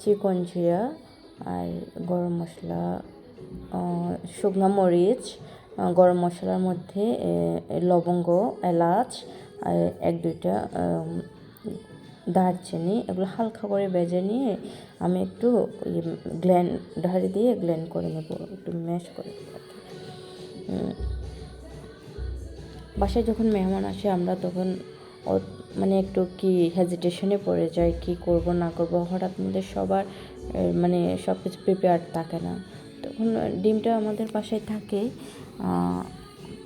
চিকন জিরা আর গরম মশলা শুকনো মরিচ গরম মশলার মধ্যে লবঙ্গ, এলাচ, আর এক দুইটা দারচিনি এগুলো হালকা করে বেজে নিয়ে আমি একটু গ্ল্যান্ড ঢারি দিয়ে গ্ল্যান্ড করে নেব, একটু ম্যাশ করে বাসায় যখন মেহমান আসে আমরা তখন মানে একটু কি হেজিটেশনে পড়ে যায়, কি করব, না করব, হঠাৎ মধ্যে সবার মানে সব কিছু প্রিপেয়ার থাকে না। তখন ডিমটা আমাদের বাসায় থাকে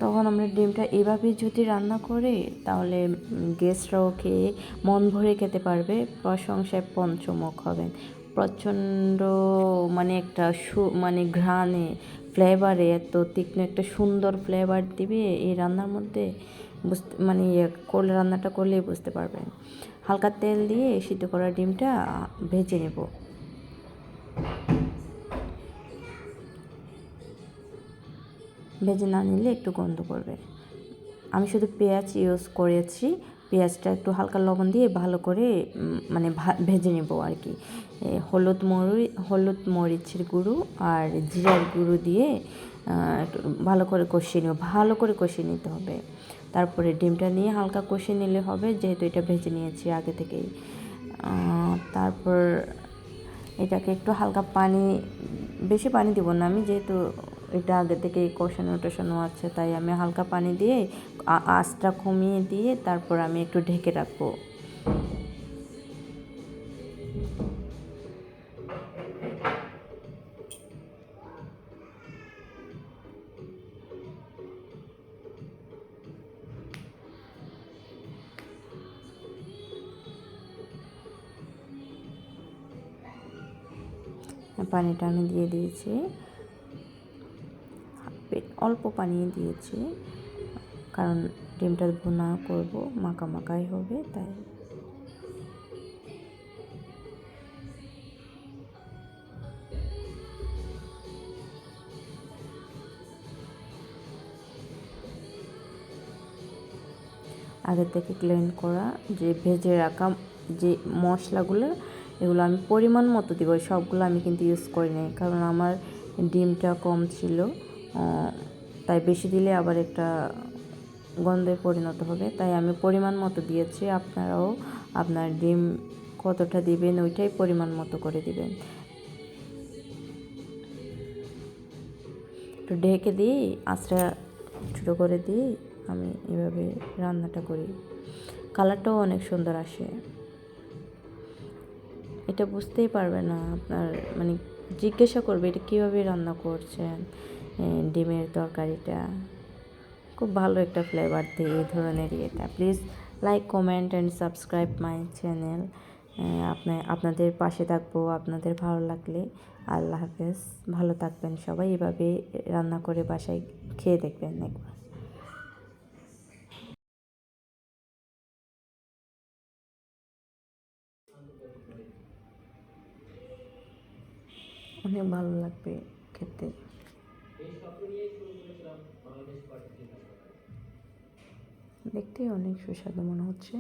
তখন আমরা ডিমটা এভাবে যদি রান্না করি, তাহলে গেস্টরাও খেয়ে মন ভরে খেতে পারবে, প্রশংসায় পঞ্চমুখ হবেন। প্রচণ্ড মানে একটা সু মানে ঘ্রাণে ফ্লেভারে এত তীক্ষ্ণ একটা সুন্দর ফ্লেভার দিবে এই রান্নার মধ্যে। বুঝতে মানে ইয়ে করলে, রান্নাটা করলেই বুঝতে পারবেন। হালকা তেল দিয়ে সিদ্ধ করা ডিমটা ভেজে নেব। ভেজে না নিলে একটু গন্ধ করবে আমি শুধু পেঁয়াজ ইউজ করেছি। পেঁয়াজটা একটু হালকা লবণ দিয়ে ভালো করে মানে ভেজে নেব আর কি। হলুদ মরি হলুদ মরিচের গুঁড়ো আর জিরার গুঁড়ো দিয়ে একটু ভালো করে কষিয়ে নেব। ভালো করে কষিয়ে নিতে হবে। তারপরে ডিমটা নিয়ে হালকা কষিয়ে নিলে হবে, যেহেতু এটা ভেজে নিয়েছি আগে থেকেই। তারপর এটাকে একটু হালকা পানি, বেশি পানি দিব না আমি, যেহেতু এটা আগে থেকে কষানো টষানো আছে, তাই আমি হালকা পানি দিয়ে আঁচটা কমিয়ে দিয়ে তারপর আমি একটু ঢেকে রাখব। পানিটা আমি দিয়ে দিয়েছি। অল্প পানি দিয়েছি, কারণ ডিমটা ভুনা করব, মাখা মাখাই হবে, তাই। আগে থেকে ক্লিন করা, যে ভেজে রাখা, যে মশলাগুলো, এগুলো আমি পরিমাণ মতো দিব, সবগুলো আমি কিন্তু ইউজ করি নাই, কারণ আমার ডিমটা কম ছিল তাই বেশি দিলে আবার একটা গন্ধে পরিণত হবে। তাই আমি পরিমাণ মতো দিয়েছি, আপনারাও আপনার ডিম কতটা দিবেন ওইটাই পরিমাণ মতো করে দিবেন। একটু ঢেকে দিই, আঁচটা ছোটো করে দিই, আমি এভাবে রান্নাটা করি। কালারটাও অনেক সুন্দর আসে। এটা বুঝতেই পারবে না আপনার মানে জিজ্ঞাসা করবে, এটা কীভাবে রান্না করছেন? ডিমের তরকারিটা। খুব ভালো একটা ফ্লেভার দিয়ে এই ধরনের ইয়েটা। Please like comment and subscribe my channel আপনার আপনাদের পাশে থাকব, আপনাদের ভালো লাগলে। আল্লাহ হাফেজ। ভালো থাকবেন সবাই। এভাবে রান্না করে বাসায় খেয়ে দেখবেন একবার। অনেক ভালো লাগবে খেতে। দেখতে অনেক সুস্বাদু মনে হচ্ছে।